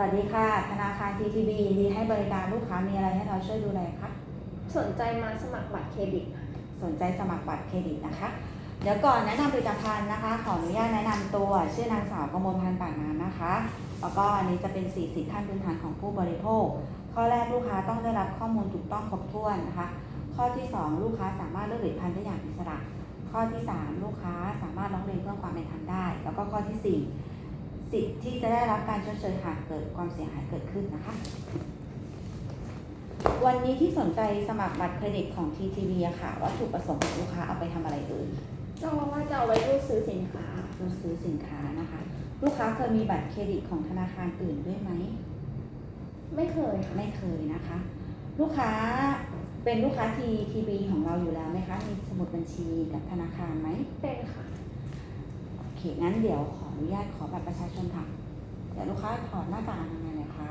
วัสดีค่ะ ธนาคาร TTB ยินดีให้บริการลูกค้ามีอะไรให้เราช่วยดูแลคะสนใจมาสมัครบัตรเครดิตค่ะสนใจสมัครบัตรเครดิตนะคะ เดี๋ยวก่อนแนะนำผลิตภัณฑ์นะคะ ขออนุญาตแนะนำตัวชื่อนางสาวกมลพันธ์ปากน้ำนะคะ แล้วก็อันนี้จะเป็น4สิทธิขั้นพื้นฐานของผู้บริโภค ข้อแรกลูกค้าต้องได้รับข้อมูลถูกต้องครบถ้วนนะคะ ข้อที่ 2 ลูกค้าสามารถเลือกผลิตภัณฑ์ได้อย่างอิสระ ข้อที่ 3 ลูกค้าสามารถร้องเรียนเพื่อความเป็นธรรมได้ แล้วก็ข้อที่ 4 สิทธิ์ที่จะได้รับการชดเชยหากเกิดความเสียหายเกิดขึ้นนะคะ วันนี้ที่สนใจสมัครบัตรเครดิตของ TTB อะค่ะวัตถุประสงค์ของลูกค้าเอาไปทำอะไรเอ่ยก็ว่าจะเอาไว้รูดซื้อสินค้ารูดซื้อสินค้านะคะ ลูกค้าเคยมีบัตรเครดิตของธนาคารอื่นด้วยไหมไม่เคยค่ะไม่เคยนะคะ ลูกค้าเป็นลูกค้า TTB ของเราอยู่แล้วไหมคะมีสมุดบัญชีกับธนาคารไหมเป็นค่ะโอเคงั้นเดี๋ยวขอ อนุญาตขอบัตรประชาชนค่ะเดี๋ยวลูกค้าถอดหน้ากากอนามัยหน่อยค่ะ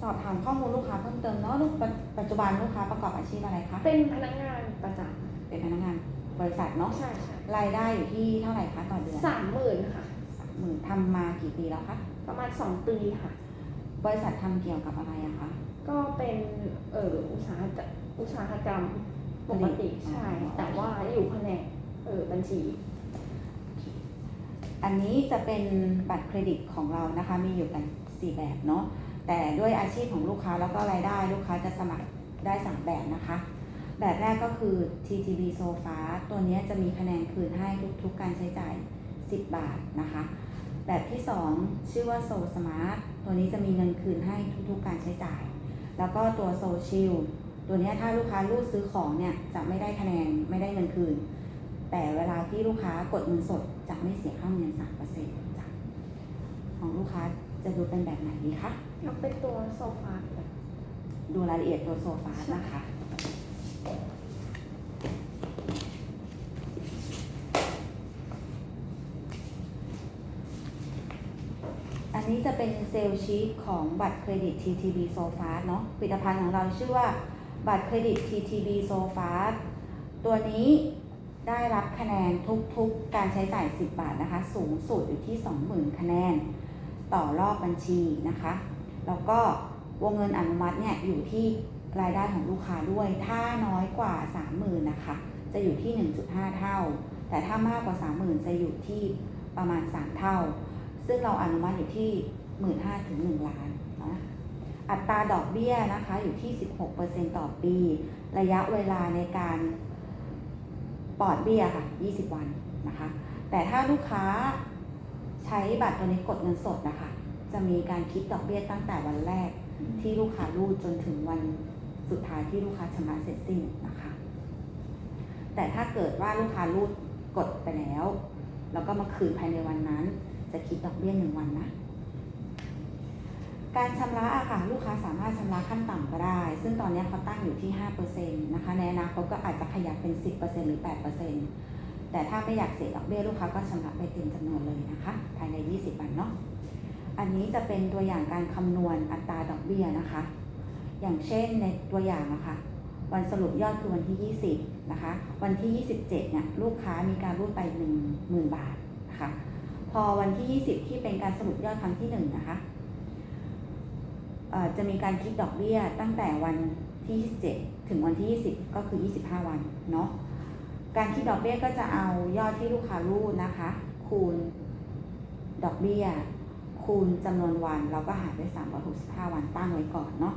สอบถามข้อมูลลูกค้าเพิ่มเติมเนาะลูกปัจปัจจุบันลูกค้าประกอบอาชีพอะไรคะ เป็นพนักงานประจเป็นพนักงานบริษัทเนาะำใช่ใช่รายได้อยู่ที่เท่าไหร่คะต่อเดือนสามหมื่นค่ะ สามหมื่นทำมากี่ปีแล้วคะ ประมาณสองปีค่ะ บริษัททำเกี่ยวกับอะไรอะคะก็เป็นเอออุตสาหกรรมอุตสาหกรรมปกติผลิตใช่อ๋อแต่ว่าอยู่แผนกเออบัญชี อันนี้จะเป็นบัตรเครดิตของเรานะคะ มีอยู่กัน 4 แบบเนาะ แต่ด้วยอาชีพของลูกค้าแล้วก็รายได้ลูกค้าจะสมัครได้ 3 แบบนะคะ แบบแรกก็คือ TTB Sofa ตัวนี้จะมีคะแนนคืนให้ทุก ๆ การใช้จ่าย 10 บาทนะคะ แบบที่ 2 ชื่อว่า Soul Smart ตัวนี้จะมีเงินคืนให้ทุกๆ การใช้จ่าย แล้วก็ตัว Soul Shield ตัวนี้ถ้าลูกค้ารูดซื้อของเนี่ยจะไม่ได้คะแนนไม่ได้เงินคืน แต่เวลาที่ลูกค้ากดเงินสดจะไม่เสียค่าเงินสามเปอร์เซ็นต์จ้ะของลูกค้าจะดูเป็นแบบไหนดีคะเอาเป็นตัวโซฟาค่ะดูรายละเอียดตัวโซฟานะคะอันนี้จะเป็นเซลชีตของบัตรเครดิต TTB s o f a เนาะผลิตภัณฑ์ของเราชื่อว่าบัตรเครดิต TTB s o f a ตัวนี้ ได้รับคะแนนทุกๆ การใช้จ่าย 10 บาทนะคะ สูงสุดอยู่ที่ 20,000 คะแนน ต่อรอบบัญชีนะคะ แล้วก็วงเงินอนุมัติเนี่ยอยู่ที่รายได้ของลูกค้าด้วย ถ้าน้อยกว่า 30,000นะคะ จะอยู่ที่ 1.5 เท่า แต่ถ้ามากกว่า 30,000 จะอยู่ที่ประมาณ 3 เท่า ซึ่งเราอนุมัติอยู่ที่ 15,000ถึง1ล้านนะอัตราดอกเบี้ยนะคะอยู่ที่ 16%ต่อปี ระยะเวลาในการ ปลอดเบี้ยค่ะ 20 วันนะคะ แต่ถ้าลูกค้าใช้บัตรตัวนี้กดเงินสดนะคะ จะมีการคิดดอกเบี้ยตั้งแต่วันแรกที่ลูกค้ารูดจนถึงวันสุดท้ายที่ลูกค้าชำระเสร็จสิ้นนะคะ แต่ถ้าเกิดว่าลูกค้ารูดกดไปแล้ว แล้วก็มาคืนภายในวันนั้น จะคิดดอกเบี้ยหนึ่งวันนะ การชำระอะค่ะลูกค้าสามารถชำระขั้นต่ำก็ได้ ซึ่งตอนนี้เขาตั้งอยู่ที่5%นะคะในอนาคตก็อาจจะขยับเป็น 10%หรือ 8%แต่ถ้าไม่อยากเสียดอกเบี้ยลูกค้าก็ชำระไปเต็มจำนวนเลยนะคะ ภายใน 20 วันเนาะอันนี้จะเป็นตัวอย่างการคำนวณอัตราดอกเบี้ยนะคะ อย่างเช่นในตัวอย่างนะคะ วันสรุปยอดคือวันที่ 20นะคะวันที่ 27เนี่ยลูกค้ามีการรูดไป 10,000 บาทนะคะพอวันที่ 20 ที่เป็นการสรุปยอดครั้งที่1นะคะ จะมีการคิดดอกเบี้ยตั้งแต่วันที่ 27 ถึงวันที่ 20 ก็คือ 25 วันเนาะการคิดดอกเบี้ยก็จะเอายอดที่ลูกค้ารูดนะคะ คูณดอกเบี้ย คูณจำนวนวันเราก็หารด้วย365 วันตั้งไว้ก่อนเนาะ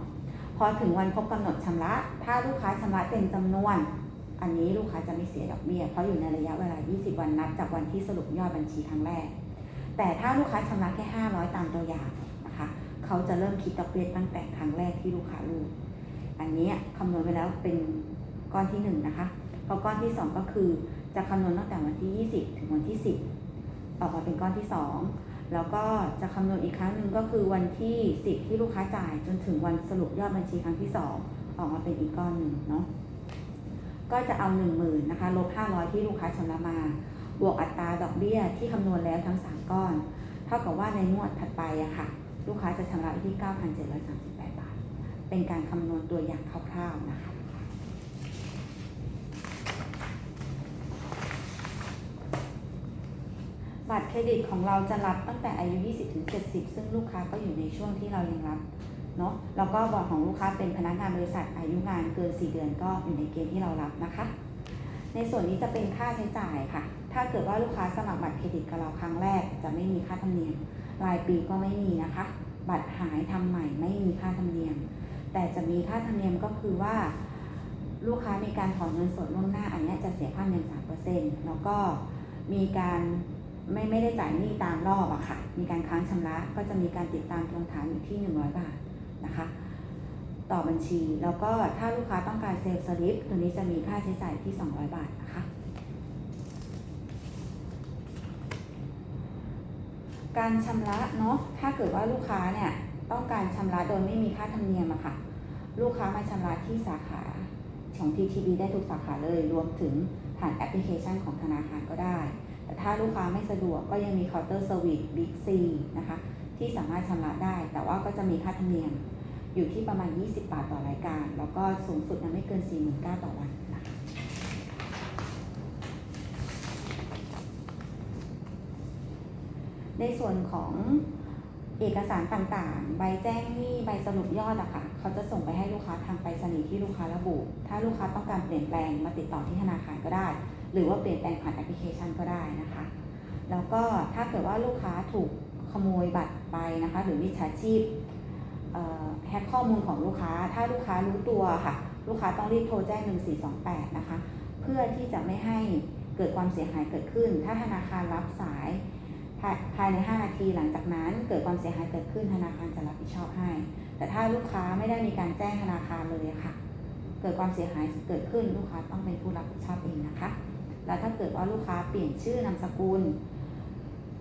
พอถึงวันครบกำหนดชำระ ถ้าลูกค้าชำระเต็มจำนวน อันนี้ลูกค้าจะไม่เสียดอกเบี้ย เพราะอยู่ในระยะเวลา 20 วันนับจากวันที่สรุปยอดบัญชีครั้งแรก แต่ถ้าลูกค้าชำระแค่ 500 ตามตัวอย่าง เขาจะเริ่มคิดดอกเบี้ยตั้งแต่ครั้งแรกที่ลูกค้ารูดอันนี้คำนวณไปแล้วเป็นก้อนที่ 1 นะคะพอก้อนที่ 2 ก็คือจะคำนวณตั้งแต่วันที่ 20 ถึงวันที่ 10ออกมาเป็นก้อนที่ 2 แล้วก็จะคำนวณอีกครั้งหนึ่งก็คือวันที่ 10 ที่ลูกค้าจ่ายจนถึงวันสรุปยอดบัญชีครั้งที่ 2 ออกมาเป็นอีกก้อนหนึ่งเนาะก็จะเอา 1 0,000นะคะลบ500 ที่ลูกค้าชำระมา บวกอัตราดอกเบี้ยที่คำนวณแล้วทั้ง 3 ก้อน เท่ากับว่าในงวดถัดไปอะค่ะ ลูกค้าจะชำระที่ 9,738 บาท เป็นการคำนวณตัวอย่างคร่าวๆนะคะ บัตรเครดิตของเราจะรับตั้งแต่อายุ 20 ถึง 70 ซึ่งลูกค้าก็อยู่ในช่วงที่เรายังรับเนาะ แล้วก็บอร์ดของลูกค้าเป็นพนักงานบริษัทอายุงานเกิน 4 เดือนก็อยู่ในเกณฑ์ที่เรารับนะคะ ในส่วนนี้จะเป็นค่าใช้จ่ายค่ะ ถ้าเกิดว่าลูกค้าสมัครบัตรเครดิตกับเราครั้งแรกจะไม่มีค่าธรรมเนียม รายปีก็ไม่มีนะคะ บัตรหายทำใหม่ไม่มีค่าธรรมเนียม แต่จะมีค่าธรรมเนียมก็คือว่า ลูกค้ามีการถอนเงินสดล่วงหน้า อันนี้จะเสียค่าเงินสามเปอร์เซ็นต์แล้วก็มีการไม่ไม่ได้จ่ายหนี้ตามรอบอะค่ะ มีการค้างชำระก็จะมีการติดตามทวงถามอยู่ที่100บาทนะคะ ต่อบัญชีแล้วก็ถ้าลูกค้าต้องการเซลล์สลิปตัวนี้จะมีค่าใช้จ่ายที่200บาทนะคะ การชำระเนาะถ้าเกิดว่าลูกค้าเนี่ยต้องการชำระโดยไม่มีค่าธรรมเนียมอะค่ะ ลูกค้ามาชำระที่สาขาของ TTB ได้ทุกสาขาเลยรวมถึงผ่านแอปพลิเคชันของธนาคารก็ได้ แต่ถ้าลูกค้าไม่สะดวกก็ยังมีเคาน์เตอร์เซอร์วิส Big C นะคะที่สามารถชำระได้ แต่ว่าก็จะมีค่าธรรมเนียมอยู่ที่ประมาณ 20 บาทต่อรายการ แล้วก็สูงสุดนะไม่เกิน 49,000ต่อวันนะคะ ในส่วนของเอกสารต่างๆ ใบแจ้งหนี้ใบสรุปยอดอะค่ะ เขาจะส่งไปให้ลูกค้าทางไปรษณีย์ที่ลูกค้าระบุ ถ้าลูกค้าต้องการเปลี่ยนแปลงมาติดต่อที่ธนาคารก็ได้ หรือว่าเปลี่ยนแปลงผ่านแอปพลิเคชันก็ได้นะคะ แล้วก็ถ้าเกิดว่าลูกค้าถูกขโมยบัตรไปนะคะ หรือมิจฉาชีพแฮกข้อมูลของลูกค้า ถ้าลูกค้ารู้ตัวค่ะ ลูกค้าต้องรีบโทรแจ้ง 1428 นะคะ เพื่อที่จะไม่ให้เกิดความเสียหายเกิดขึ้น ถ้าธนาคารรับสาย ภายใน 5 นาทีหลังจากนั้นเกิดความเสียหายเกิดขึ้นธนาคารจะรับผิดชอบให้ แต่ถ้าลูกค้าไม่ได้มีการแจ้งธนาคารเลยค่ะ เกิดความเสียหายเกิดขึ้นลูกค้าต้องเป็นผู้รับผิดชอบเองนะคะ แล้วถ้าเกิดว่าลูกค้าเปลี่ยนชื่อนามสกุล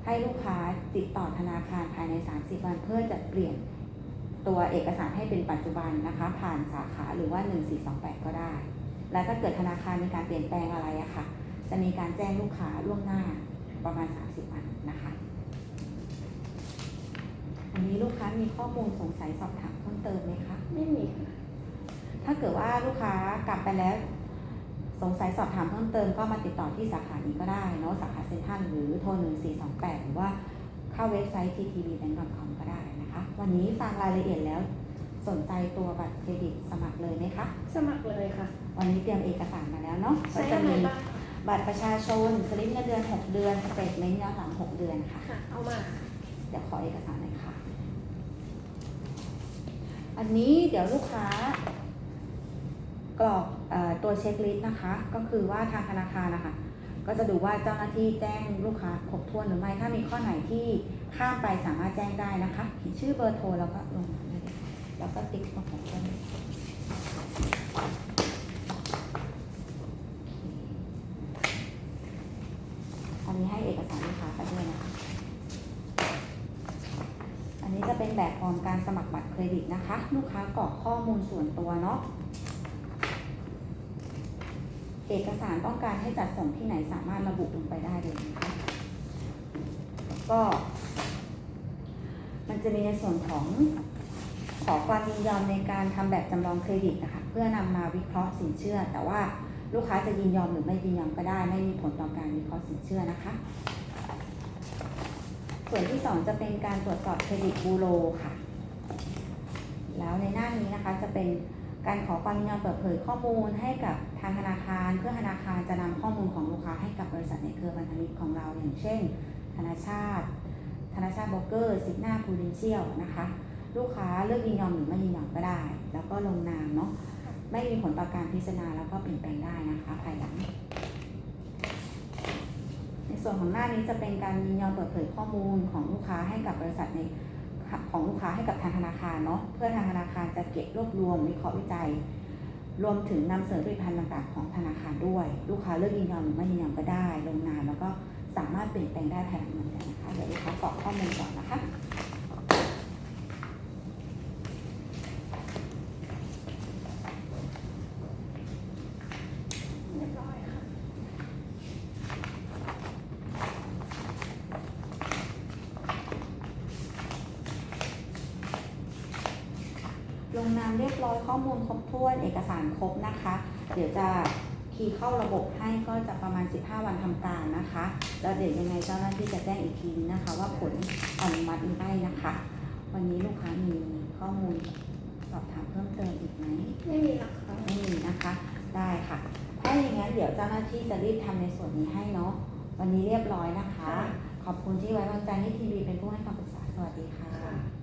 ให้ลูกค้าติดต่อธนาคารภายใน 30 วันเพื่อจะเปลี่ยนตัวเอกสารให้เป็นปัจจุบันนะคะ ผ่านสาขาหรือว่า 1428 ก็ได้ และถ้าเกิดธนาคารมีการเปลี่ยนแปลงอะไรอะค่ะ จะมีการแจ้งลูกค้าล่วงหน้า ประมาณ 30วันนะคะ อันนี้ลูกค้ามีข้อมูลสงสัยสอบถามเพิ่มเติมไหมคะ ไม่มีค่ะ ถ้าเกิดว่าลูกค้ากลับไปแล้ว สงสัยสอบถามเพิ่มเติมก็มาติดต่อที่สาขานี้ก็ได้เนาะสาขาเซ็นทรัลหรือโทร 1428 หรือว่าเข้าเว็บไซต์ ttbbank.com ก็ได้นะคะ วันนี้ฟังรายละเอียดแล้วสนใจตัวบัตรเครดิตสมัครเลยไหมคะ สมัครเลยค่ะ วันนี้เตรียมเอกสารมาแล้วเนาะใช้ก็จะอะไรมีบ้าง บัตรประชาชนสลิปเงินเดือน 6 เดือนสเตทเมนต์ย้อนหลัง 6 เดือนค่ะ ค่ะ เอามาค่ะเดี๋ยวขอเอกสารหน่อยค่ะ อันนี้เดี๋ยวลูกค้ากรอกเออตัวเช็คลิสต์นะคะ ก็คือว่าทางธนาคารนะคะก็จะดูว่าเจ้าหน้าที่แจ้งลูกค้าครบถ้วนหรือไม่ ถ้ามีข้อไหนที่ข้ามไปสามารถแจ้งได้นะคะเขียนชื่อเบอร์โทรแล้วก็ลงมาได้เลยแล้วก็ติ๊กตรงของเพื่อนอันนี้ให้เอกสารลูกค้าไปด้วยนะคะ อันนี้จะเป็นแบบฟอ ร์มการสมัครบัตรเครดิตนะคะ ลูกค้ากรอกข้อมูลส่วนตัวเนาะเอกสารต้องการให้จัดส่งที่ไหนสามารถระบุลงไปได้เลยนะคะก็ มันจะมีในส่วนของขอความยินยอมในการทำแบบจำลองเครดิตนะคะเพื่อนำมาวิเคราะห์สินเชื่อ แต่ว่าลูกค้าจะยินยอมหรือไม่ยินยอมก็ได้ ไม่มีผลต่อการวิเคราะห์สินเชื่อนะคะ ส่วนที่ 2 จะเป็นการตรวจสอบเครดิตบูโรค่ะ แล้วในหน้านี้นะคะจะเป็นการขอความยินยอมเปิดเผยข้อมูลให้กับทางธนาคาร เพื่อธนาคารจะนำข้อมูลของลูกค้าให้กับบริษัทในเครือพันธมิตรของเราอย่างเช่น ธนาชาติ ธนาชาติโบรกเกอร์ซิกนาพูดินเชียลนะคะ ลูกค้าเลือกยินยอมหรือไม่ยินยอมก็ได้ แล้วก็ลงนามเนาะไม่มีผลต่อการพิจารณาแล้วก็เปลี่ยนแปลงได้นะคะภายหลัง ส่วนของหน้านี้จะเป็นการยินยอมเปิดเผยข้อมูลของลูกค้าให้กับบริษัทในของลูกค้าให้กับทางธนาคารเนาะเพื่อทางธนาคารจะเก็บรวบรวมวิเคราะห์วิจัย รวมถึงนำเสนอผลิตภัณฑ์ต่างๆของธนาคารด้วย ลูกค้าเลือกยินยอมหรือไม่ยินยอมก็ได้ ลงนามแล้วก็สามารถเปลี่ยนแปลงได้ภายหลังเหมือนกันนะคะเดี๋ยวลูกค้ากรอกข้อมูลก่อนนะคะ เรียบร้อยค่ะ ลงนามเรียบร้อยข้อมูลครบถ้วนเอกสารครบนะคะ เดี๋ยวจะเคคีย์เข้าระบบให้ก็จะประมาณ 15 วันทำการนะคะ แล้วเดี๋ยวยังไงเจ้าหน้าที่จะแจ้งอีกทีนึงนะคะ ว่าผลอนุมัติหรือไม่นะคะ วันนี้ลูกค้ามีข้อมูลสอบถามเพิ่มเติมอีกไหมไม่มีราคาไม่มีนะคะ ได้ค่ะ ถ้าอย่างนั้นเดี๋ยวเจ้าหน้าที่จะรีบทำในส่วนนี้ให้เนาะวันนี้เรียบร้อยนะคะ ขอบคุณที่ไว้วางใจให้ทีวีเป็นผู้ให้คำปรึกษาสวัสดีค่ะค่ะ